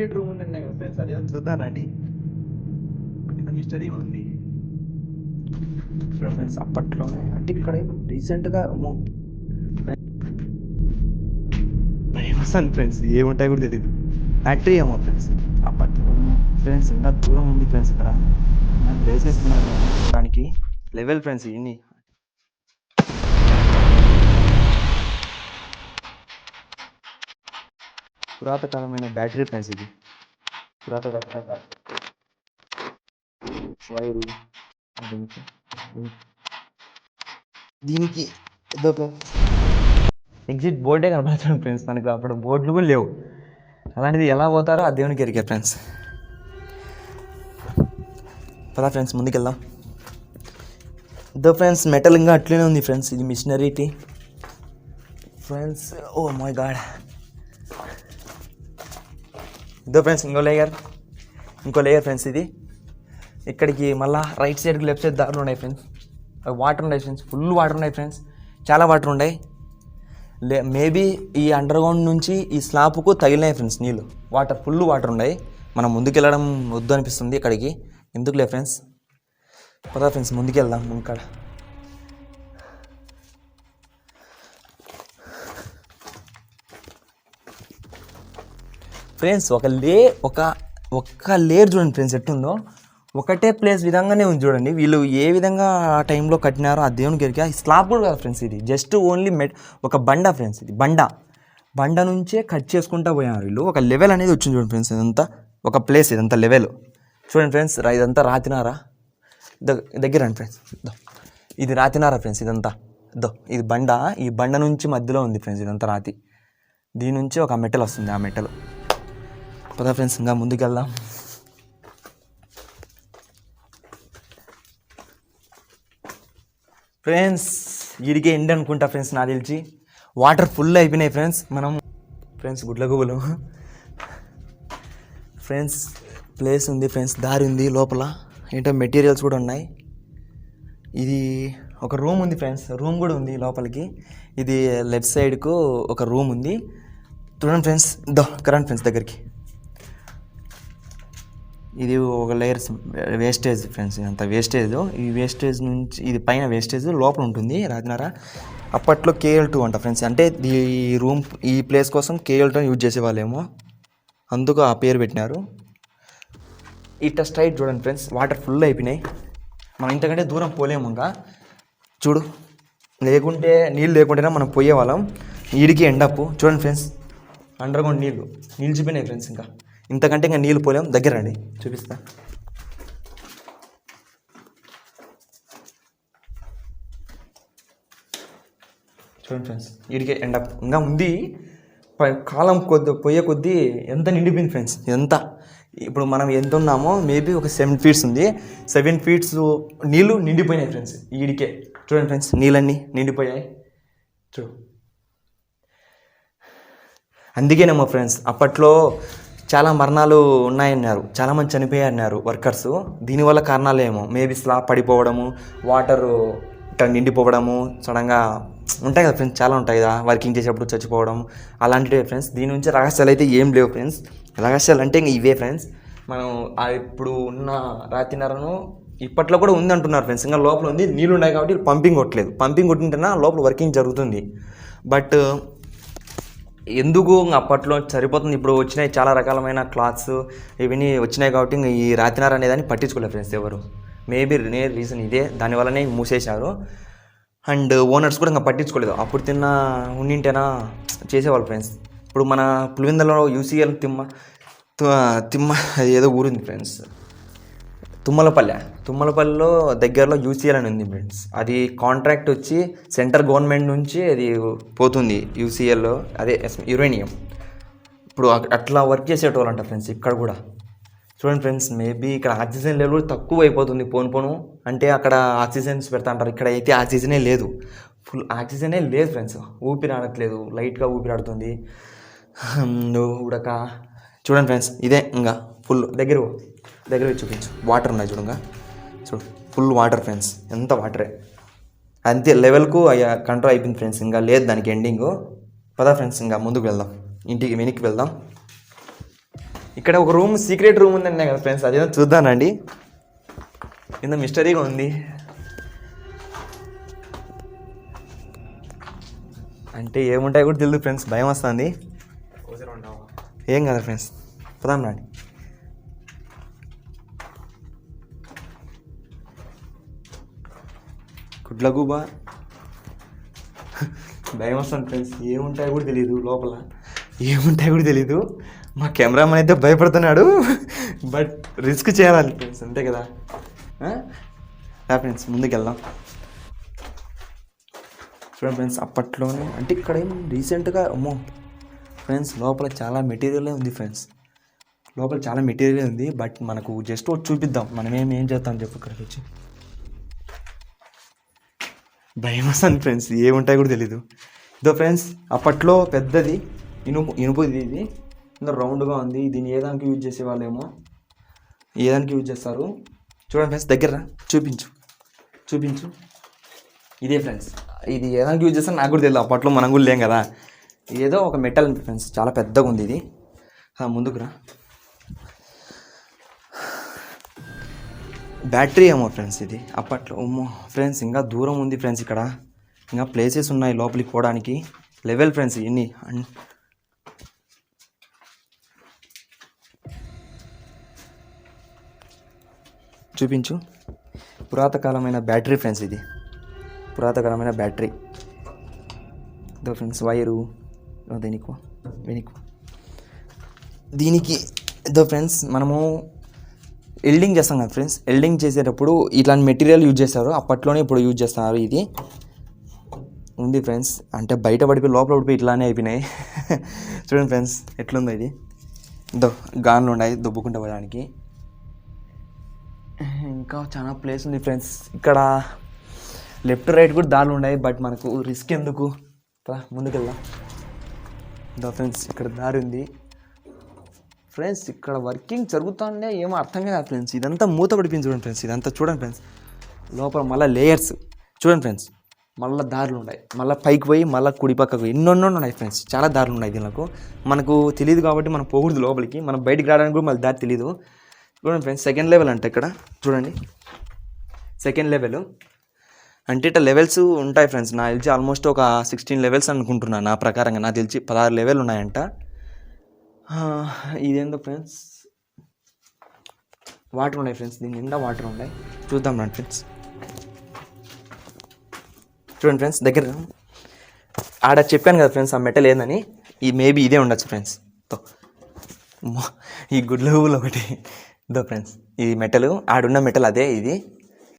Secret room ఉంది కదా friends అది చూద్దానండి మిస్టరీ ఉంది. ఫ్రెండ్స్ అప్పట్లో అంటే ఇక్కడ రీసెంట్గా వస్తాను ఫ్రెండ్స్ ఏముంటాయి కూడా తెలియదు ఫ్యాక్టరీ ఏమో ఫ్రెండ్స్ అప్పట్లో ఫ్రెండ్స్ ఇంకా దూరం ఉంది ఫ్రెండ్స్ ఇక్కడ. ప్లేసెస్ దానికి. లెవెల్ ఫ్రెండ్స్ ఇన్ని. పురాతకాలమైన బ్యాటరీ ఫ్రెండ్స్ ఇది. పురాతన వైరు. దీనికి దీనికి ఏదో ఎగ్జిట్ బోర్డే కనపడుతుంది ఫ్రెండ్స్. మనకు అప్పుడు బోర్డులు కూడా లేవు. అలాంటిది ఎలా పోతారో ఆ దేవునికి ఎరిగే ఫ్రెండ్స్. పదా ఫ్రెండ్స్ ముందుకెళ్దాం. ఇదో ఫ్రెండ్స్ మెటల్ ఇంకా అట్లనే ఉంది ఫ్రెండ్స్. ఇది మిషనరీటీ. Friends oh my god. ఇదో ఫ్రెండ్స్ ఇంకో లేయర్ ఇంకో లేయర్ ఫ్రెండ్స్ ఇది. ఇక్కడికి మళ్ళీ రైట్ సైడ్కి లెఫ్ట్ సైడ్ దారులు ఉన్నాయి ఫ్రెండ్స్ వాటర్ ఉన్నాయి ఫ్రెండ్స్ ఫుల్ వాటర్ ఉన్నాయి ఫ్రెండ్స్ చాలా వాటర్ ఉన్నాయి లే మేబీ ఈ అండర్ గ్రౌండ్ నుంచి ఈ స్లాబ్కు తగిలినాయి ఫ్రెండ్స్ నీళ్ళు వాటర్ ఫుల్ వాటర్ ఉన్నాయి మనం ముందుకెళ్ళడం వద్దు అనిపిస్తుంది ఇక్కడికి. ఎందుకులే ఫ్రెండ్స్ పదా ఫ్రెండ్స్ ముందుకెళ్దాం ఇంకా ఫ్రెండ్స్ ఒక లే ఒక ఒక్క లేయర్ చూడండి ఫ్రెండ్స్ ఎట్టుందో. ఒకటే ప్లేస్ విధంగానే ఉంది చూడండి. వీళ్ళు ఏ విధంగా ఆ టైంలో కట్టినారో ఆ దేవుని ఎరికా స్లాబ్ కూడా కాదు ఫ్రెండ్స్ ఇది. జస్ట్ ఓన్లీ మెట్ ఒక బండ ఫ్రెండ్స్ ఇది బండ. బండ నుంచే కట్ చేసుకుంటా పోయారు వీళ్ళు. ఒక లెవెల్ అనేది వచ్చింది చూడండి ఫ్రెండ్స్ ఇదంతా ఒక ప్లేస్ ఇదంతా లెవెల్ చూడండి ఫ్రెండ్స్ ఇదంతా రాతినారా? దగ్గర అండి ఫ్రెండ్స్ ఇది రాతినారా ఫ్రెండ్స్ ఇదంతా? దో ఇది బండ. ఈ బండ నుంచి మధ్యలో ఉంది ఫ్రెండ్స్ ఇదంతా రాతి. దీని నుంచి ఒక మెటల్ వస్తుంది ఆ మెటల్ పద ఫ్రెండ్స్ ఇంకా ముందుకెళ్దాం. ఫ్రెండ్స్ ఇడిగే ఎండ్ అనుకుంటా ఫ్రెండ్స్ నా తెలిసి. వాటర్ ఫుల్ అయిపోయినాయి ఫ్రెండ్స్ మనం ఫ్రెండ్స్ గుడ్ల గుబులు. ఫ్రెండ్స్ ప్లేస్ ఉంది ఫ్రెండ్స్ దారి ఉంది లోపల. ఏంటో మెటీరియల్స్ కూడా ఉన్నాయి. ఇది ఒక రూమ్ ఉంది ఫ్రెండ్స్ రూమ్ కూడా ఉంది లోపలికి. ఇది లెఫ్ట్ సైడ్కు ఒక రూమ్ ఉంది. చూడండి ఫ్రెండ్స్ దో కరెంట్ ఫ్రెండ్స్ దగ్గరికి. ఇది ఒక లేయర్స్ వేస్టేజ్ ఫ్రెండ్స్ అంత వేస్టేజ్. ఈ వేస్టేజ్ నుంచి ఇది పైన వేస్టేజ్ లోపల ఉంటుంది రాజనారా అప్పట్లో కేఎల్ టూ అంట ఫ్రెండ్స్. అంటే ఈ రూమ్ ఈ ప్లేస్ కోసం కేఎల్ టూ యూజ్ చేసేవాళ్ళేమో. అందుకు ఆ పేరు పెట్టినారు. ఇట్లా స్ట్రైట్ చూడండి ఫ్రెండ్స్ వాటర్ ఫుల్ అయిపోయినాయి. మనం ఇంతకంటే దూరం పోలేము ఇంకా. చూడు లేకుంటే నీళ్ళు లేకుంటేనే మనం పోయేవాళ్ళం. ఈడికి ఎండప్పు. చూడండి ఫ్రెండ్స్ అండర్ గ్రౌండ్ నీళ్ళు నిలిచిపోయినాయి ఫ్రెండ్స్ ఇంకా. ఇంతకంటే ఇంకా నీళ్ళు పోలేం. దగ్గర రండి. చూపిస్తా. చూడండి ఫ్రెండ్స్ ఇడికే ఎండ ఇంకా ఉంది. కాలం కొద్ది పోయే కొద్దీ ఎంత నిండిపోయింది ఫ్రెండ్స్ ఎంత ఇప్పుడు మనం ఎంత ఉన్నామో మేబీ ఒక సెవెన్ ఫీట్స్ ఉంది. సెవెన్ ఫీట్స్ నీళ్ళు నిండిపోయినాయి ఫ్రెండ్స్ వీడికే చూడండి ఫ్రెండ్స్ నీళ్ళన్నీ నిండిపోయాయి. చూ. అందుకేనేమో ఫ్రెండ్స్ అప్పట్లో చాలా మరణాలు ఉన్నాయన్నారు. చాలామంది చనిపోయారన్నారు వర్కర్స్. దీనివల్ల కారణాలు ఏమో? మేబీ స్లాబ్ పడిపోవడము వాటర్ ఇట్లా నిండిపోవడము సడన్గా ఉంటాయి కదా ఫ్రెండ్స్ చాలా ఉంటాయి కదా వర్కింగ్ చేసేటప్పుడు చచ్చిపోవడం అలాంటివి ఫ్రెండ్స్ దీని నుంచి రహస్యాలు అయితే ఏం లేవు ఫ్రెండ్స్ రహస్యాలు అంటే ఇంక ఇవే ఫ్రెండ్స్ మనం ఇప్పుడు ఉన్న రాతినరను ఇప్పట్లో కూడా ఉంది అంటున్నారు ఫ్రెండ్స్ ఇంకా లోపల ఉంది నీళ్ళు ఉన్నాయి కాబట్టి పంపింగ్ కొట్టలేదు. పంపింగ్ కొట్టింటేనా లోపల వర్కింగ్ జరుగుతుంది. బట్ ఎందుకు అప్పట్లో సరిపోతుంది? ఇప్పుడు వచ్చినాయి చాలా రకాలమైన క్లాత్స్ ఇవన్నీ వచ్చినాయి కాబట్టి ఇంక ఈ రాతినార అనేదాన్ని పట్టించుకోలేదు ఫ్రెండ్స్ ఎవరు. మేబీ నే రీజన్ ఇదే. దానివల్లనే మూసేశారు అండ్ ఓనర్స్ కూడా ఇంకా పట్టించుకోలేదు. అప్పుడు తిన్న ఉన్నింటేనా చేసేవాళ్ళు ఫ్రెండ్స్. ఇప్పుడు మన పులివిందలో యూసీఎల్ తిమ్మ తిమ్మ ఏదో ఊరుంది ఫ్రెండ్స్. తుమ్మలపల్లె తుమ్మలపల్లిలో దగ్గరలో యూసీఎల్ అని ఉంది ఫ్రెండ్స్ అది కాంట్రాక్ట్ వచ్చి సెంట్రల్ గవర్నమెంట్ నుంచి అది పోతుంది యూసీఎల్లో అదే యురేనియం ఇప్పుడు అట్లా వర్క్ చేసేటోళ్ళంట ఫ్రెండ్స్ ఇక్కడ కూడా. చూడండి ఫ్రెండ్స్ మేబీ ఇక్కడ ఆక్సిజన్ లెవెల్ తక్కువ అయిపోతుంది పోను పోను అంటే అక్కడ ఆక్సిజన్స్ పెడతా అంటారు ఇక్కడ అయితే ఆక్సిజనే లేదు. ఫుల్ ఆక్సిజనే లేదు ఫ్రెండ్స్ ఊపిరి ఆడట్లేదు. లైట్గా ఊపిరి ఆడుతుంది. ఉడక చూడండి ఫ్రెండ్స్ ఇదే ఇంకా ఫుల్ దగ్గర దగ్గర చూపించు. వాటర్ ఉన్నాయి చూడంగా. చూడు ఫుల్ వాటర్ ఫ్రెండ్స్ ఎంత వాటరే అంతే లెవెల్కు అయ్యా కంట్రోల్ అయిపోయింది ఫ్రెండ్స్ ఇంకా లేదు దానికి ఎండింగ్ పదా ఫ్రెండ్స్ ఇంకా ముందుకు వెళ్దాం. ఇంటికి వెనక్కి వెళ్దాం. ఇక్కడ ఒక రూమ్ సీక్రెట్ రూమ్ ఉందండి కదా ఫ్రెండ్స్ అదేదో చూద్దానండి. ఇంత మిస్టరీగా ఉంది. అంటే ఏముంటాయి కూడా తెలియదు ఫ్రెండ్స్ భయం వస్తుంది. ఏం కదా ఫ్రెండ్స్. పదాం రండి. గుడ్లగూబా భయం వస్తుంది ఫ్రెండ్స్. ఏముంటాయో కూడా తెలియదు లోపల. ఏముంటాయో కూడా తెలియదు మా కెమెరామెన్ అయితే భయపడుతున్నాడు. బట్ రిస్క్ చేయాలి ఫ్రెండ్స్. అంతే కదా. రా ఫ్రెండ్స్ ముందుకు వెళ్దాం చూడండి ఫ్రెండ్స్ అప్పట్లోనే అంటే ఇక్కడ ఏం రీసెంట్గా అమ్మో ఫ్రెండ్స్ లోపల చాలా మెటీరియలే ఉంది ఫ్రెండ్స్. లోపల చాలా మెటీరియల్ ఉంది బట్ మనకు జస్ట్ ఒకటి చూపిద్దాం. మనం ఏం ఏం చేస్తాం చెప్పు ఇక్కడికి వచ్చి. భయం వస్తుంది ఫ్రెండ్స్ ఏముంటాయో కూడా తెలీదు. ఇదో ఫ్రెండ్స్ అప్పట్లో పెద్దది ఇనుపు ఇనుపుది ఇది ఇందులో రౌండ్గా ఉంది. దీన్ని ఏదానికి యూజ్ చేసేవాళ్ళేమో ఏ దానికి యూజ్ చేస్తారు? చూడండి ఫ్రెండ్స్ దగ్గర చూపించు. చూపించు. ఇదే ఫ్రెండ్స్. ఇది ఏదానికి యూజ్ చేస్తారో నాకు కూడా తెలియదు అప్పట్లో మనం కూడా లేం కదా. ఏదో ఒక మెటల్ ఫ్రెండ్స్ చాలా పెద్దగా ఉంది ఇది. ముందుకు రా. బ్యాటరీ ఏమో ఫ్రెండ్స్ ఇది. అప్పట్లో ఫ్రెండ్స్ ఇంకా దూరం ఉంది ఫ్రెండ్స్ ఇక్కడ. ఇంకా ప్లేసెస్ ఉన్నాయి లోపలికి పోవడానికి. లెవెల్ ఫ్రెండ్స్ ఎన్ని అండ్ చూపించు. పురాతకాలమైన బ్యాటరీ ఫ్రెండ్స్ ఇది. పురాతకాలమైన బ్యాటరీ ఇదో ఫ్రెండ్స్ వైరు దేనికో వెనికు దీనికి ఇదో ఫ్రెండ్స్ మనము ఎల్డింగ్ చేస్తాం కదా ఫ్రెండ్స్ ఎల్డింగ్ చేసేటప్పుడు ఇట్లాంటి మెటీరియల్ యూజ్ చేస్తారు. అప్పట్లోనే ఇప్పుడు యూజ్ చేస్తున్నారు ఇది. ఉంది ఫ్రెండ్స్ అంటే బయట పడిపోయి లోపల పడిపోయి ఇట్లానే అయిపోయినాయి. చూడండి ఫ్రెండ్స్ ఎట్లుందో ఇది. దో గాన్లు ఉన్నాయి దుబ్బుకుంటూ పోవడానికి. ఇంకా చాలా ప్లేస్ ఉంది ఫ్రెండ్స్ ఇక్కడ లెఫ్ట్ రైట్ కూడా దారులు ఉన్నాయి బట్ మనకు రిస్క్ ఎందుకు? ముందుకెళ్దాం. దా ఫ్రెండ్స్ ఇక్కడ దారి ఉంది. ఫ్రెండ్స్ ఇక్కడ వర్కింగ్ జరుగుతుండే ఏమో అర్థం కాదు ఫ్రెండ్స్. ఇదంతా మూత పడిపోయింది చూడండి ఫ్రెండ్స్. ఇదంతా చూడండి ఫ్రెండ్స్. లోపల మళ్ళీ లేయర్స్ చూడండి ఫ్రెండ్స్ మళ్ళీ దారులు ఉన్నాయి. మళ్ళీ పైకి పోయి మళ్ళీ కుడి పక్కకు ఎన్నెన్నో ఉన్నాయి ఫ్రెండ్స్. చాలా దారులు ఉన్నాయి దీనికి మనకు తెలియదు కాబట్టి మనం పోకూడదు లోపలికి. మనం బయటికి రావడానికి కూడా మళ్ళీ దారి తెలియదు చూడండి ఫ్రెండ్స్ సెకండ్ లెవెల్ అంటే ఇక్కడ. చూడండి. సెకండ్ లెవెల్ అంటే ఇట్లా లెవెల్స్ ఉంటాయి ఫ్రెండ్స్ నా తెలిసి ఆల్మోస్ట్ ఒక సిక్స్టీన్ లెవెల్స్ అనుకుంటున్నాను నా ప్రకారంగా. నాకు తెలిసి పదహారు లెవెల్ ఉన్నాయంట. ఇదేందో ఫ్రెండ్స్ వాటర్ ఉన్నాయి ఫ్రెండ్స్ దీని నిండా వాటర్ ఉన్నాయి. చూద్దాం రండి ఫ్రెండ్స్ చూడండి ఫ్రెండ్స్ దగ్గర ఆడ చెప్పాను కదా ఫ్రెండ్స్ ఆ మెటల్ ఏందని? ఈ మేబీ ఇదే ఉండొచ్చు ఫ్రెండ్స్తో. ఈ గుడ్లు ఒకటి. దో ఫ్రెండ్స్ ఈ మెటల్ ఆడున్న మెటల్ అదే ఇది.